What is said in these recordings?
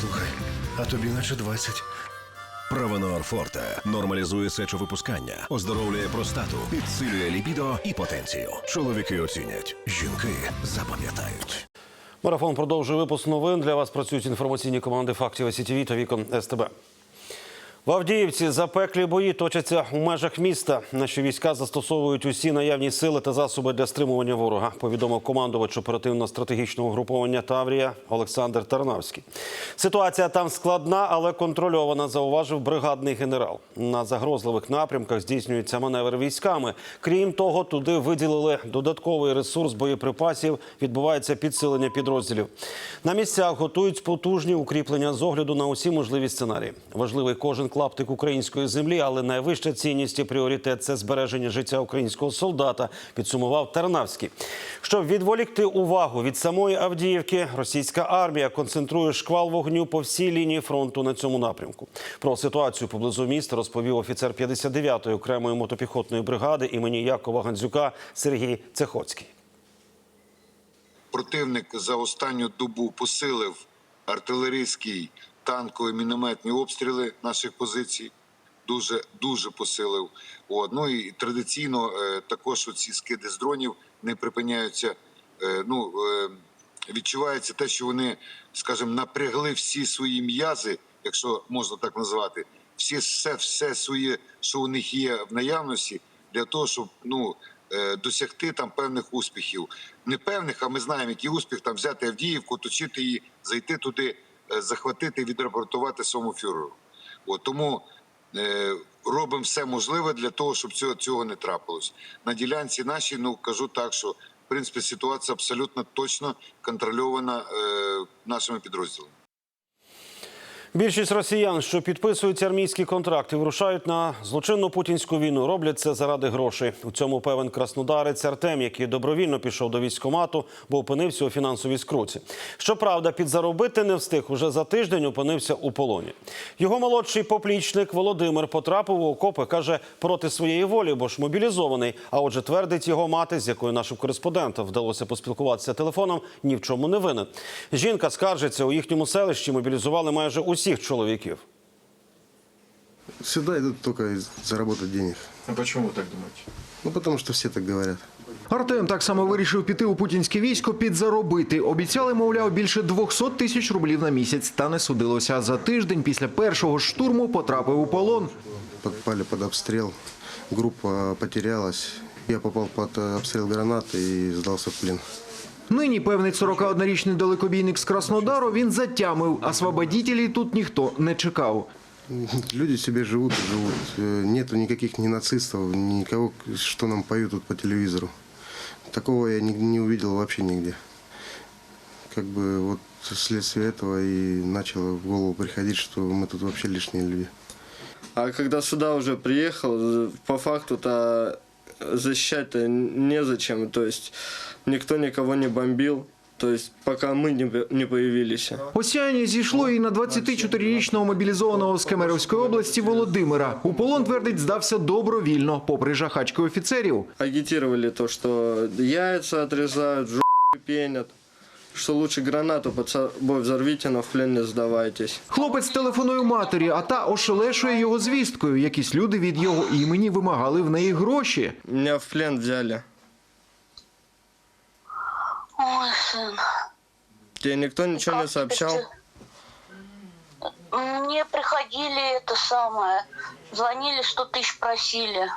Слухай, а тобі наче 20. Правонор Форте нормалізує сечовипускання, оздоровлює простату, підсилює лібідо і потенцію. Чоловіки оцінять, жінки запам'ятають. Марафон продовжує випуск новин. Для вас працюють інформаційні команди фактів СІТВ та вікон СТБ. В Авдіївці запеклі бої точаться у межах міста. Наші війська застосовують усі наявні сили та засоби для стримування ворога. Повідомив командувач оперативно-стратегічного груповання Таврія Олександр Тарнавський. Ситуація там складна, але контрольована, зауважив бригадний генерал. На загрозливих напрямках здійснюється маневр військами. Крім того, туди виділили додатковий ресурс боєприпасів. Відбувається підсилення підрозділів. На місцях готують потужні укріплення з огляду на усі можливі сценарії. Важливий кожен клаптик української землі, але найвища цінність і пріоритет це збереження життя українського солдата. Підсумував Тарнавський. Щоб відволікти увагу від самої Авдіївки, російська армія концентрує шквал вогню по всій лінії фронту на цьому напрямку. Про ситуацію поблизу міста розповів офіцер 59-ї окремої мотопіхотної бригади імені Якова Гандзюка Сергій Цехоцький. Противник за останню добу посилив артилерійський танкові мінометні обстріли наших позицій. Дуже дуже посилив. От. Ну і традиційно е, також ці скиди з дронів не припиняються. Е, ну, е, відчувається те, що вони, скажімо, напрягли всі свої м'язи, якщо можна так назвати, всі все, все своє, що у них є в наявності, для того, щоб ну досягти там певних успіхів. Не певних, а ми знаємо, який успіх там взяти Авдіївку, оточити її, зайти туди, захватити і відрапортувати своєму фюреру. От тому е, робимо все можливе для того, щоб цього, цього не трапилось. На ділянці нашій, ну кажу так, що в принципі ситуація абсолютно точно контрольована е, нашими підрозділами. Більшість росіян, що підписують армійські контракти, вирушають на злочинну путінську війну. Роблять це заради грошей. У цьому певен краснодарець Артем, який добровільно пішов до військкомату, бо опинився у фінансовій скруті. Щоправда, підзаробити не встиг. Уже за тиждень опинився у полоні. Його молодший поплічник Володимир потрапив у окопи, каже, проти своєї волі, бо ж мобілізований. А отже, твердить його мати, з якою нашим кореспондентам вдалося поспілкуватися телефоном, ні в чому не винен. Жінка скаржиться, у їхньому селищі мобілізували майже усіх чоловіків. Сюда идут только из- заработать денег. А почему вы так думаете? Ну, потому что все так говорят. Артем так само вирішив піти у путінське військо підзаробити. Обіцяли, мовляв, більше 200 тисяч рублів на місяць. Та не судилося. За тиждень після першого ж штурму потрапив у полон. Подпали под обстрел, группа потерялась. Я попал под э, обстрел гранаты и сдался в плен. Нині певний 41-річний далекобійник з Краснодару він затямив. Освободітелей тут ніхто не чекав. Люди себе живут и живут. Э, Нету никаких ни нацистов, никого, что нам поют тут по телевизору. Такого я не, не увидел вообще нигде. Как бы вот вследствие этого и начало в голову приходить, что мы тут вообще лишние люди. А когда сюда уже приехал, по факту-то защищать-то незачем. То есть никто никого не бомбил. То есть пока мы не появилися. Осяяння зійшло і на 24-річного мобілізованого з Кемеровської області Володимира. У полон, твердить, здався добровільно, попри жахачки офіцерів. Агітували то, що яйця отрезают, жопи пенят Что лучше гранату под собой взорвите, но в плен не сдавайтесь. Хлопець телефонує матері, а та ошелешує його звісткою. Якісь люди від його імені вимагали в неї гроші. Меня в плен взяли. Ой, сын. Тебе никто ничего не как сообщал? теперь ты- Мне приходили это самое. Звонили, что тысяч просили.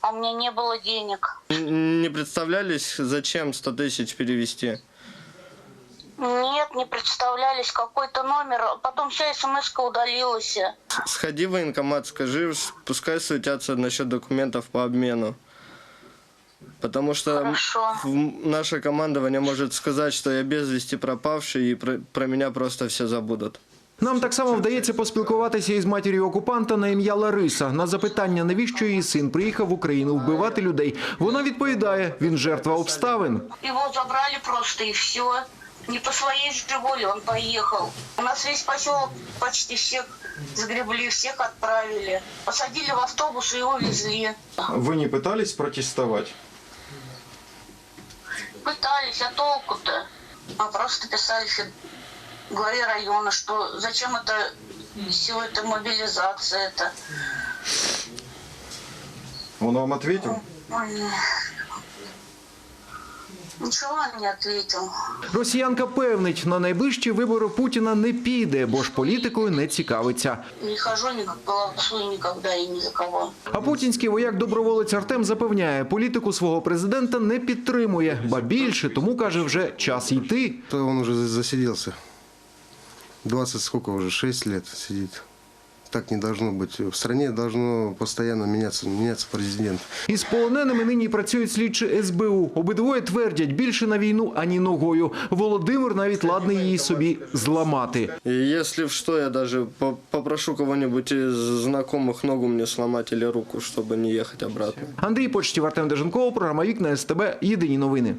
А у меня не было денег. Н- Не представлялись, зачем 100 тысяч перевести? Нет, не представлялись. Какой-то номер. Потом вся смс удалилась. Сходи в военкомат, скажи, пускай суетятся насчет документов по обмену. Потому что Хорошо. в- наше командование может сказать, что я без вести пропавший, и про, про меня просто все забудут. Нам так само вдається поспілкуватися із матір'ю окупанта на ім'я Лариса. На запитання, навіщо її син приїхав в Україну вбивати людей, вона відповідає: він жертва обставин. Его забрали просто и все. Не по своей же воле он поехал. У нас весь поселок почти всех загребли, всех отправили. Посадили в автобус и увезли. Вы не пытались протестовать? Пытались, а толку-то? Мы просто писали главе района, что зачем это все это мобилизация это. Он вам ответил? Ой. Ничего он не ответил. Росіянка певнить, на найближчі вибори Путіна не піде, бо ж політикою не цікавиться. Не хожу, не голосую никогда и ни за кого. А путінський вояк-доброволець Артем запевняє, політику свого президента не підтримує, ба більше, тому каже, вже час йти. То он уже засиделся. 20 сколько уже, 6 лет сидит. Так не должно быть. В стране должно постоянно меняться, меняться президент. Із полоненими нині працюють слідчі СБУ. Обидвоє твердять, більше на війну ані ногою. Володимир навіть ладний її собі зламати. И если в что, я даже по- попрошу кого-нибудь из знакомых ногу мне сломать или руку, чтобы не ехать обратно. Андрій Почтів, Артем Деженков, програма Вікна СТБ. Єдині новини.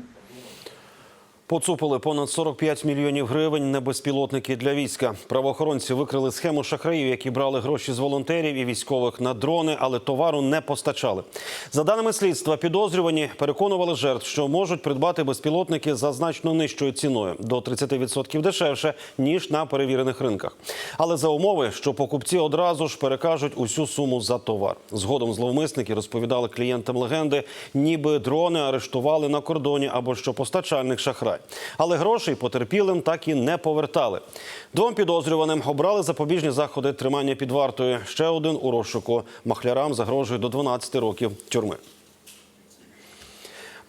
Поцупили понад 45 мільйонів гривень на безпілотники для війська. Правоохоронці викрили схему шахраїв, які брали гроші з волонтерів і військових на дрони, але товару не постачали. За даними слідства, підозрювані переконували жертв, що можуть придбати безпілотники за значно нижчою ціною до 30% дешевше ніж на перевірених ринках. Але за умови, що покупці одразу ж перекажуть усю суму за товар. Згодом зловмисники розповідали клієнтам легенди, ніби дрони арештували на кордоні або що постачальник шахрай. Але грошей потерпілим так і не повертали. Двом підозрюваним обрали запобіжні заходи тримання під вартою. Ще один у розшуку. Махлярам загрожує до 12 років тюрми.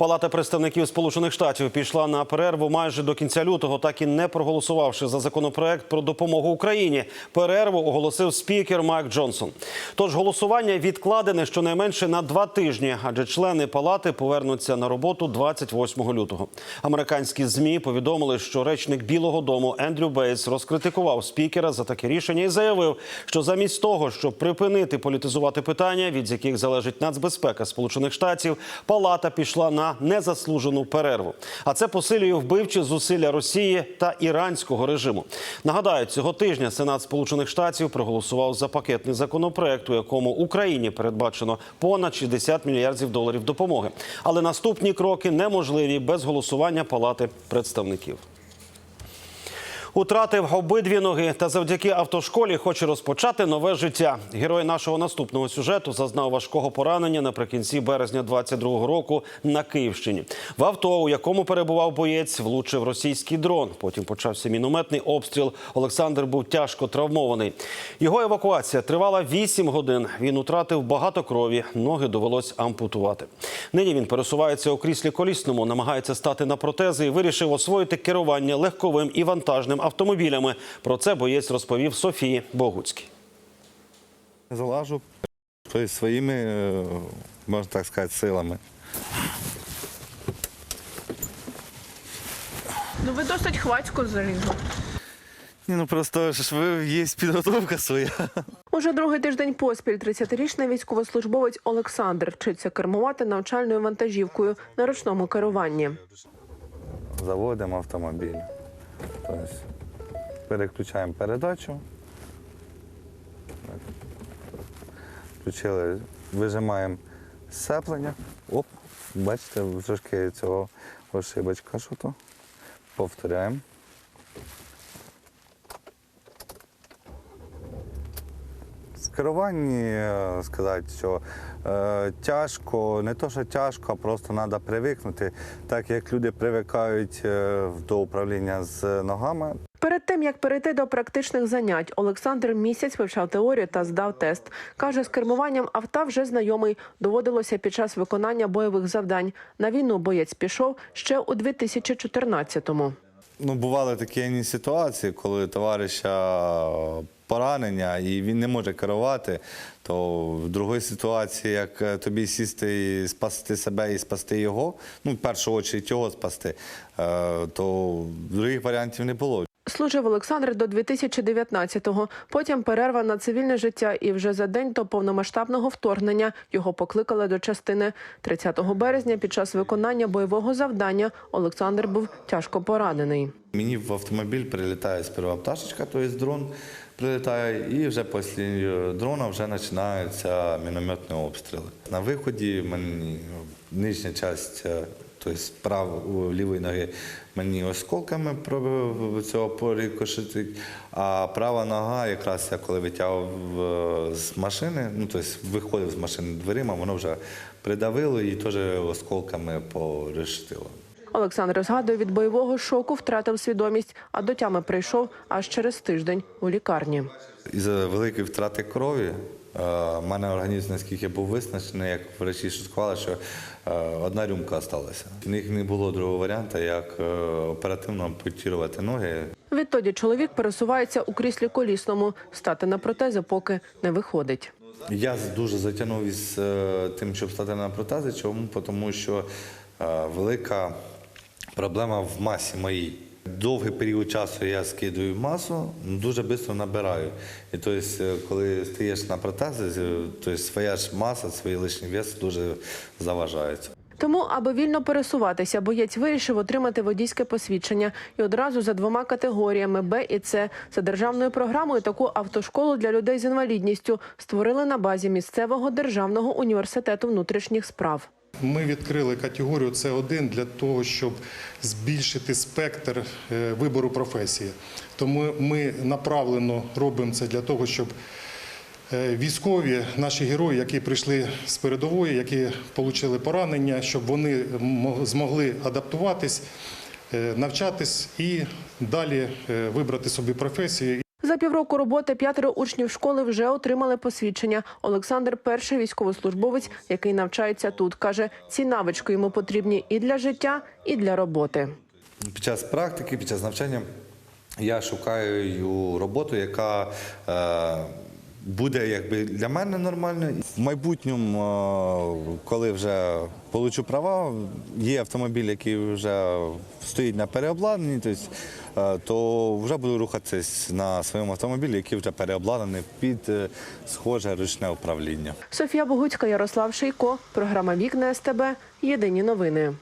Палата представників Сполучених Штатів пішла на перерву майже до кінця лютого, так і не проголосувавши за законопроект про допомогу Україні. Перерву оголосив спікер Майк Джонсон. Тож голосування відкладене щонайменше на два тижні, адже члени палати повернуться на роботу 28 лютого. Американські змі повідомили, що речник Білого Дому Ендрю Бейтс розкритикував спікера за таке рішення і заявив, що замість того, щоб припинити політизувати питання, від яких залежить нацбезпека Сполучених Штатів, палата пішла на незаслужену перерву. А це посилює вбивчі зусилля Росії та іранського режиму. Нагадаю, цього тижня Сенат Сполучених Штатів проголосував за пакетний законопроект, у якому Україні передбачено понад 60 мільярдів доларів допомоги. Але наступні кроки неможливі без голосування Палати представників. Утратив обидві ноги та завдяки автошколі хоче розпочати нове життя. Герой нашого наступного сюжету зазнав важкого поранення наприкінці березня 22-го року на Київщині. В авто, у якому перебував боєць, влучив російський дрон. Потім почався мінометний обстріл. Олександр був тяжко травмований. Його евакуація тривала 8 годин. Він утратив багато крові. Ноги довелось ампутувати. Нині він пересувається у кріслі колісному, намагається стати на протези і вирішив освоїти керування легковим і вантажним автомобілями. Про це боєць розповів Софії Богуцькій. Залажу своїми, е, можна так сказати, силами. Ну ви досить хвацько залізли. Ні, ну просто ж ви- є підготовка своя. Уже другий тиждень поспіль 30-річний військовослужбовець Олександр вчиться кермувати навчальною вантажівкою на ручному керуванні. Заводимо автомобіль. Тобто переключаємо передачу. Включили, вижимаємо сцеплення. Оп, бачите, трошки цього ошибочка, що то. Повторяємо. Керуванні е, сказати, що е, тяжко, не то, що тяжко, а просто треба привикнути, так як люди привикають е, до управління з ногами. Перед тим як перейти до практичних занять, Олександр місяць вивчав теорію та здав тест. каже, з кермуванням авто вже знайомий. Доводилося під час виконання бойових завдань. На війну боєць пішов ще у 2014-му. Ну, бували такі ситуації, коли товариша поранення і він не може керувати, то в другій ситуації, як е, тобі сісти і спасти себе і спасти його, ну, в першу чергу його спасти, е, то других варіантів не було. Служив Олександр до 2019-го. Потім перерва на цивільне життя, і вже за день до повномасштабного вторгнення його покликали до частини. 30 березня під час виконання бойового завдання Олександр був тяжко поранений. Мені в автомобіль прилітає сперва пташечка, тобто дрон прилітає, і вже після дрона вже починаються мінометні обстріли. На виході мені нижня частина Тобто прав у лівої ноги мені осколками пробив цього порікошетить, а права нога, якраз я коли витягував з машини, ну тобто виходив з машини дверима, воно вже придавило і теж осколками порешетило. Олександр згадує, від бойового шоку втратив свідомість, а до тями прийшов аж через тиждень у лікарні. Із-за великої втрати крові е, в мене організм наскільки був виснажений, як врачі шуткували, що е, одна рюмка залишилася. У них не було другого варіанту, як е, оперативно ампутувати ноги. Відтоді чоловік пересувається у кріслі колісному. Стати на протези поки не виходить. Я дуже затягнув із е, тим, щоб стати на протези. Чому? Тому що е, велика проблема в масі моїй. Довгий період часу я скидую масу, дуже швидко набираю. І тобто, коли стаєш на протези, е, тобто своя ж маса, свій лишній вес дуже заважається. Тому, аби вільно пересуватися, боєць вирішив отримати водійське посвідчення і одразу за двома категоріями Б і С. За державною програмою таку автошколу для людей з інвалідністю створили на базі місцевого державного університету внутрішніх справ. Ми відкрили категорію С1 для того, щоб збільшити спектр е, вибору професії. Тому ми направлено робимо це для того, щоб е, військові, наші герої, які прийшли з передової, які отримали поранення, щоб вони змогли адаптуватись, е, навчатись і далі вибрати собі професію. За півроку роботи п'ятеро учнів школи вже отримали посвідчення. Олександр перший військовослужбовець, який навчається тут. каже, ці навички йому потрібні і для життя, і для роботи. Під час практики, під час навчання я шукаю роботу, яка е, буде якби для мене нормальною. В майбутньому, е, коли вже получу права, є автомобіль, який вже стоїть на переобладнанні, тобто, е, то вже буду рухатись на своєму автомобілі, який вже переобладнаний під е, схоже ручне управління. Софія Богуцька, Ярослав Шийко. Програма Вікна СТБ. Єдині новини.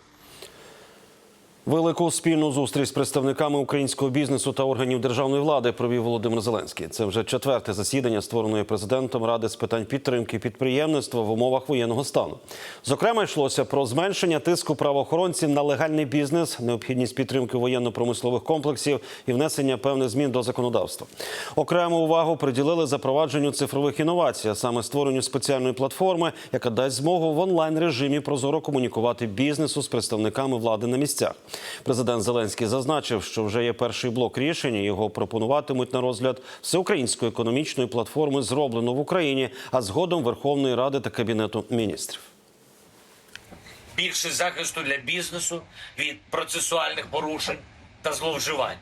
Велику спільну зустріч з представниками українського бізнесу та органів державної влади провів Володимир Зеленський. Це вже четверте засідання створеної президентом ради з питань підтримки підприємництва в умовах воєнного стану. Зокрема, йшлося про зменшення тиску правоохоронців на легальний бізнес, необхідність підтримки воєнно-промислових комплексів і внесення певних змін до законодавства. Окрему увагу приділили запровадженню цифрових інновацій, а саме створенню спеціальної платформи, яка дасть змогу в онлайн режимі прозоро комунікувати бізнесу з представниками влади на місцях. Президент Зеленський зазначив, що вже є перший блок рішень. Його пропонуватимуть на розгляд всеукраїнської економічної платформи, зроблено в Україні, а згодом Верховної Ради та Кабінету міністрів. більше захисту для бізнесу від процесуальних порушень та зловживань,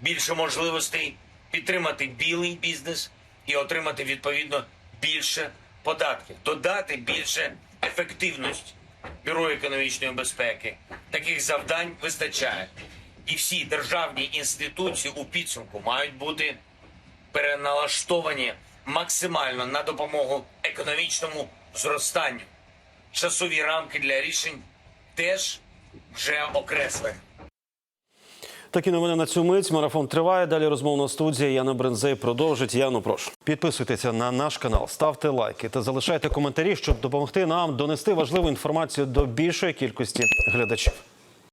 більше можливостей підтримати білий бізнес і отримати відповідно більше податків, додати більше ефективності бюро економічної безпеки. Таких завдань вистачає, і всі державні інституції у підсумку мають бути переналаштовані максимально на допомогу економічному зростанню. Часові рамки для рішень теж вже окреслені. Такі новини на цю мить. Марафон триває. Далі розмовна студія. Яна Брензей продовжить. Яну, прошу. Підписуйтеся на наш канал, ставте лайки та залишайте коментарі, щоб допомогти нам донести важливу інформацію до більшої кількості глядачів.